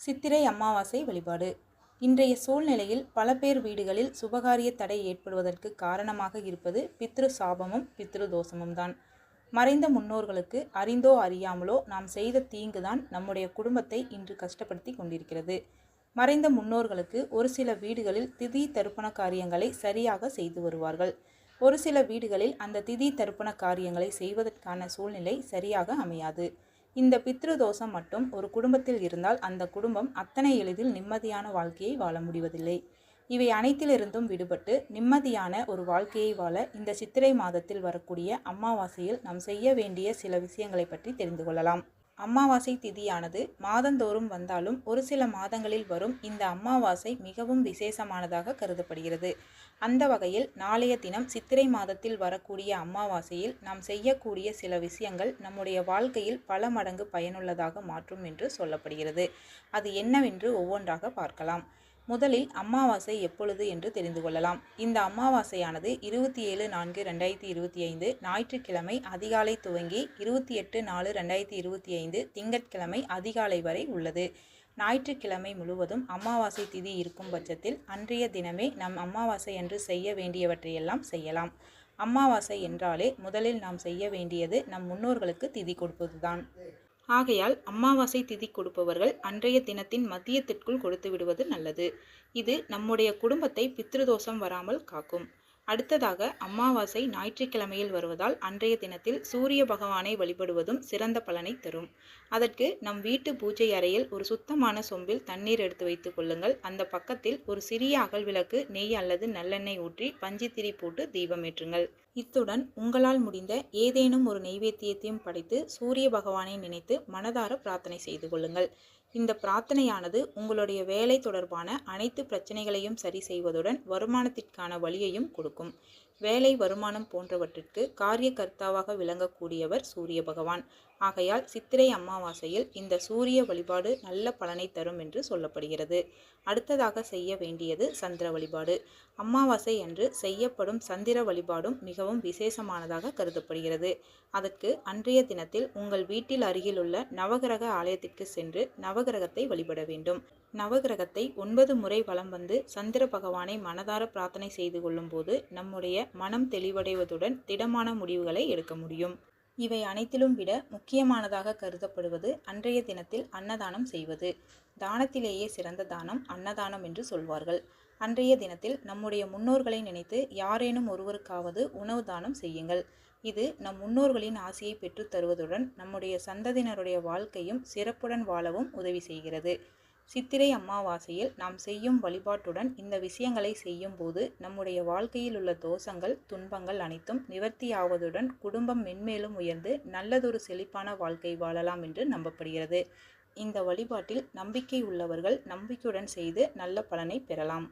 சித்திரை அமாவாசை வழிபாடு. இன்றைய சூழ்நிலையில் பல பேர் வீடுகளில் சுபகாரிய தடை ஏற்படுவதற்கு காரணமாக இருப்பது பித்ரு சாபமும் பித்ரு தோஷமும் தான். மறைந்த முன்னோர்களுக்கு அறிந்தோ அறியாமலோ நாம் செய்த தீங்கு தான் நம்முடைய குடும்பத்தை இன்று கஷ்டப்படுத்தி கொண்டிருக்கிறது. மறைந்த முன்னோர்களுக்கு ஒரு சில வீடுகளில் திதி தர்ப்பண காரியங்களை சரியாக செய்து வருவார்கள். ஒரு சில வீடுகளில் அந்த திதி தர்ப்பண காரியங்களை செய்வதற்கான சூழ்நிலை சரியாக அமையாது. இந்த பித்ரு தோஷம் மட்டும் ஒரு குடும்பத்தில் இருந்தால் அந்த குடும்பம் அத்தனை எளிதில் நிம்மதியான வாழ்க்கையை வாழ முடிவதில்லை. இவை அனைத்திலிருந்தும் விடுபட்டு நிம்மதியான ஒரு வாழ்க்கையை வாழ இந்த சித்திரை மாதத்தில் வரக்கூடிய அமாவாசையில் நாம் செய்ய வேண்டிய சில விஷயங்களை பற்றி தெரிந்து கொள்ளலாம். அமாவாசை திதியானது மாதந்தோறும் வந்தாலும் ஒரு சில மாதங்களில் வரும் இந்த அமாவாசை மிகவும் விசேஷமானதாக கருதப்படுகிறது. அந்த வகையில் நாளைய தினம் சித்திரை மாதத்தில் வரக்கூடிய அமாவாசையில் நாம் செய்யக்கூடிய சில விஷயங்கள் நம்முடைய வாழ்க்கையில் பல மடங்கு பயனுள்ளதாக மாற்றும் என்று சொல்லப்படுகிறது. அது என்னவென்று ஒவ்வொன்றாக பார்க்கலாம். முதலில் அமாவாசை எப்பொழுது என்று தெரிந்து கொள்ளலாம். இந்த அமாவாசையானது இருபத்தி ஏழு நான்கு ரெண்டாயிரத்தி இருபத்தி ஐந்து ஞாயிற்றுக்கிழமை அதிகாலை துவங்கி இருபத்தி எட்டு நாலு ரெண்டாயிரத்தி இருபத்தி ஐந்து திங்கட்கிழமை அதிகாலை வரை உள்ளது. ஞாயிற்றுக்கிழமை முழுவதும் அமாவாசை திதி இருக்கும் பட்சத்தில் அன்றைய தினமே நம் அமாவாசை அன்று செய்ய வேண்டியவற்றையெல்லாம் செய்யலாம். அமாவாசை என்றாலே முதலில் நாம் செய்ய வேண்டியது நம் முன்னோர்களுக்கு திதி கொடுப்பதுதான். ஆகையால் அமாவாசை திதி கொடுப்பவர்கள் அன்றைய தினத்தின் மதியத்திற்குள் கொடுத்து விடுவது நல்லது. இது நம்முடைய குடும்பத்தை பித்ருதோஷம் வராமல் காக்கும். அடுத்ததாக அமாவாசை ஞாயிற்றுக்கிழமையில் வருவதால் அன்றைய தினத்தில் சூரிய பகவானை வழிபடுவதும் சிறந்த பலனை தரும். அதற்கு நம் வீட்டு பூஜை அறையில் ஒரு சுத்தமான சொம்பில் தண்ணீர் எடுத்து வைத்துக் கொள்ளுங்கள். அந்த பக்கத்தில் ஒரு சிறிய அகல் விளக்கு நெய் அல்லது நல்லெண்ணெய் ஊற்றி பஞ்சித்திரி போட்டு தீபமேற்றுங்கள் இத்துடன் உங்களால் முடிந்த ஏதேனும் ஒரு நெய்வேத்தியத்தையும் படைத்து சூரிய பகவானை நினைத்து மனதார பிரார்த்தனை செய்து கொள்ளுங்கள். இந்த பிரார்த்தனையானது உங்களுடைய வேலை தொடர்பான அனைத்து பிரச்சனைகளையும் சரி செய்வதுடன் வருமானத்திற்கான வழியையும் கொடுக்கும். வேலை வருமானம் போன்றவற்றிற்கு காரிய கர்த்தாவாக விளங்கக்கூடியவர் சூரிய பகவான். ஆகையால் சித்திரை அமாவாசையில் இந்த சூரிய வழிபாடு நல்ல பலனை தரும் என்று சொல்லப்படுகிறது. அடுத்ததாக செய்ய வேண்டியது சந்திர வழிபாடு. அமாவாசை அன்று செய்யப்படும் சந்திர வழிபாடும் மிகவும் விசேஷமானதாக கருதப்படுகிறது. அதற்கு அன்றைய தினத்தில் உங்கள் வீட்டில் அருகிலுள்ள நவகிரக ஆலயத்திற்கு சென்று நவ நவகிரகத்தை வழிபட வேண்டும். நவகிரகத்தை ஒன்பது முறை வலம் வந்து சந்திர பகவானை மனதார பிரார்த்தனை செய்து கொள்ளும்போது நம்முடைய மனம் தெளிவடைவதுடன் திடமான முடிவுகளை எடுக்க முடியும். இவை அனைத்திலும் விட முக்கியமானதாக கருதப்படுவது அன்றைய தினத்தில் அன்னதானம் செய்வது. தானத்திலேயே சிறந்த தானம் அன்னதானம் என்று சொல்வார்கள். அன்றைய தினத்தில் நம்முடைய முன்னோர்களை நினைத்து யாரேனும் ஒருவருக்காவது உணவு தானம் செய்யுங்கள். இது நம் முன்னோர்களின் ஆசையை பெற்றுத் தருவதுடன் நம்முடைய சந்ததியினருடைய வாழ்க்கையும் சிறப்புடன் வாழவும் உதவி செய்கிறது. சித்திரை அமாவாசையில் நாம் செய்யும் வழிபாட்டுடன் இந்த விஷயங்களை செய்யும் போது நம்முடைய வாழ்க்கையில் உள்ள தோஷங்கள் துன்பங்கள் அனைத்தும் நிவர்த்தியாவதுடன் குடும்பம் மென்மேலும் உயர்ந்து நல்லதொரு செழிப்பான வாழ்க்கை வாழலாம் என்று நம்பப்படுகிறது. இந்த வழிபாட்டில் நம்பிக்கை உள்ளவர்கள் நம்பிக்கையுடன் செய்து நல்ல பலனை பெறலாம்.